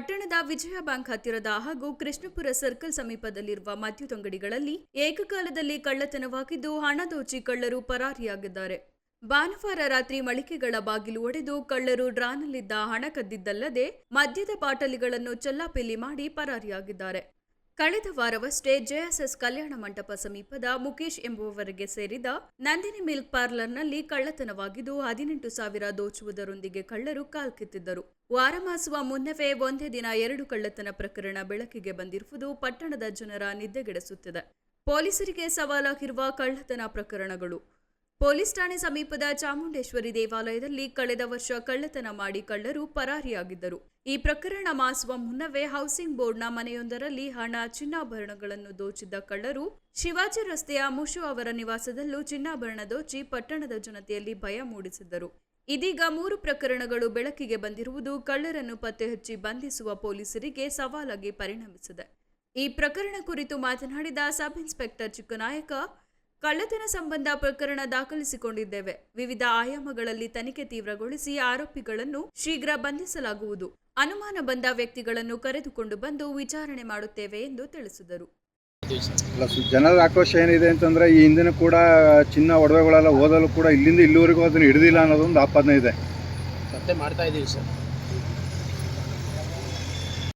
ಪಟ್ಟಣದ ವಿಜಯ ಬ್ಯಾಂಕ್ ಹತ್ತಿರದ ಹಾಗೂ ಕೃಷ್ಣಪುರ ಸರ್ಕಲ್ ಸಮೀಪದಲ್ಲಿರುವ ಮದ್ಯದಂಗಡಿಗಳಲ್ಲಿ ಏಕಕಾಲದಲ್ಲಿ ಕಳ್ಳತನವಾಗಿದ್ದು ಹಣ ದೋಚಿ ಕಳ್ಳರು ಪರಾರಿಯಾಗಿದ್ದಾರೆ. ಭಾನುವಾರ ರಾತ್ರಿ ಮಳಿಗೆಗಳ ಬಾಗಿಲು ಒಡೆದು ಕಳ್ಳರು ಡ್ರಾನಲ್ಲಿದ್ದ ಹಣ ಕದ್ದಿದ್ದಲ್ಲದೆ ಮದ್ಯದ ಬಾಟಲಿಗಳನ್ನು ಚೆಲ್ಲಾಪಿಲ್ಲಿ ಮಾಡಿ ಪರಾರಿಯಾಗಿದ್ದಾರೆ. ಕಳೆದ ವಾರವಷ್ಟೇ ಜೆಎಸ್ಎಸ್ ಕಲ್ಯಾಣ ಮಂಟಪ ಸಮೀಪದ ಮುಖೇಶ್ ಎಂಬುವವರಿಗೆ ಸೇರಿದ ನಂದಿನಿ ಮಿಲ್ಕ್ ಪಾರ್ಲರ್ನಲ್ಲಿ ಕಳ್ಳತನವಾಗಿದ್ದು ಹದಿನೆಂಟು ಸಾವಿರ ದೋಚುವುದರೊಂದಿಗೆ ಕಳ್ಳರು ಕಾಲ್ಕಿತ್ತಿದ್ದರು ವಾರಮಾಸುವ ಮುನ್ನವೇ ಒಂದೇ ದಿನ ಎರಡು ಕಳ್ಳತನ ಪ್ರಕರಣ ಬೆಳಕಿಗೆ ಬಂದಿರುವುದು ಪಟ್ಟಣದ ಜನರ ನಿದ್ದೆಗೆಡಿಸುತ್ತಿದೆ. ಪೊಲೀಸರಿಗೆ ಸವಾಲಾಗಿರುವ ಕಳ್ಳತನ ಪ್ರಕರಣಗಳು. ಪೊಲೀಸ್ ಠಾಣೆ ಸಮೀಪದ ಚಾಮುಂಡೇಶ್ವರಿ ದೇವಾಲಯದಲ್ಲಿ ಕಳೆದ ವರ್ಷ ಕಳ್ಳತನ ಮಾಡಿ ಕಳ್ಳರು ಪರಾರಿಯಾಗಿದ್ದರು. ಈ ಪ್ರಕರಣ ಮಾಸುವ ಮುನ್ನವೇ ಹೌಸಿಂಗ್ ಬೋರ್ಡ್ನ ಮನೆಯೊಂದರಲ್ಲಿ ಹಣ ಚಿನ್ನಾಭರಣಗಳನ್ನು ದೋಚಿದ್ದ ಕಳ್ಳರು ಶಿವಾಜಿ ರಸ್ತೆಯ ಮುಷು ಅವರ ನಿವಾಸದಲ್ಲೂ ಚಿನ್ನಾಭರಣ ದೋಚಿ ಪಟ್ಟಣದ ಜನತೆಯಲ್ಲಿ ಭಯ ಮೂಡಿಸಿದ್ದರು. ಇದೀಗ ಮೂರು ಪ್ರಕರಣಗಳು ಬೆಳಕಿಗೆ ಬಂದಿರುವುದು ಕಳ್ಳರನ್ನು ಪತ್ತೆ ಹಚ್ಚಿ ಬಂಧಿಸುವ ಪೊಲೀಸರಿಗೆ ಸವಾಲಾಗಿ ಪರಿಣಮಿಸಿದೆ. ಈ ಪ್ರಕರಣ ಕುರಿತು ಮಾತನಾಡಿದ ಸಬ್ ಇನ್ಸ್ಪೆಕ್ಟರ್ ಚಿಕ್ಕನಾಯಕ ಕಳ್ಳತನ ಸಂಬಂಧ ಪ್ರಕರಣ ದಾಖಲಿಸಿಕೊಂಡಿದ್ದೇವೆ. ವಿವಿಧ ಆಯಾಮಗಳಲ್ಲಿ ತನಿಖೆ ತೀವ್ರಗೊಳಿಸಿ ಆರೋಪಿಗಳನ್ನು ಶೀಘ್ರ ಬಂಧಿಸಲಾಗುವುದು. ಅನುಮಾನ ಬಂದ ವ್ಯಕ್ತಿಗಳನ್ನು ಕರೆದುಕೊಂಡು ಬಂದು ವಿಚಾರಣೆ ಮಾಡುತ್ತೇವೆ ಎಂದು ತಿಳಿಸಿದರು. ಜನರ ಆಕ್ರೋಶ ಏನಿದೆ ಅಂತಂದ್ರೆ ಈ ಹಿಂದಿನ ಕೂಡ ಚಿನ್ನ ಒಡವೆಗಳೆಲ್ಲ ಓದಲು ಕೂಡ ಇಲ್ಲಿಂದ ಇಲ್ಲಿವರೆಗೂ ಅದನ್ನು ಹಿಡಿದಿಲ್ಲ ಅನ್ನೋದೊಂದು ಆಪಾದನೆ ಇದೆ. ಮಾಡ್ತಾ ಇದ್ದೀವಿ ಸರ್.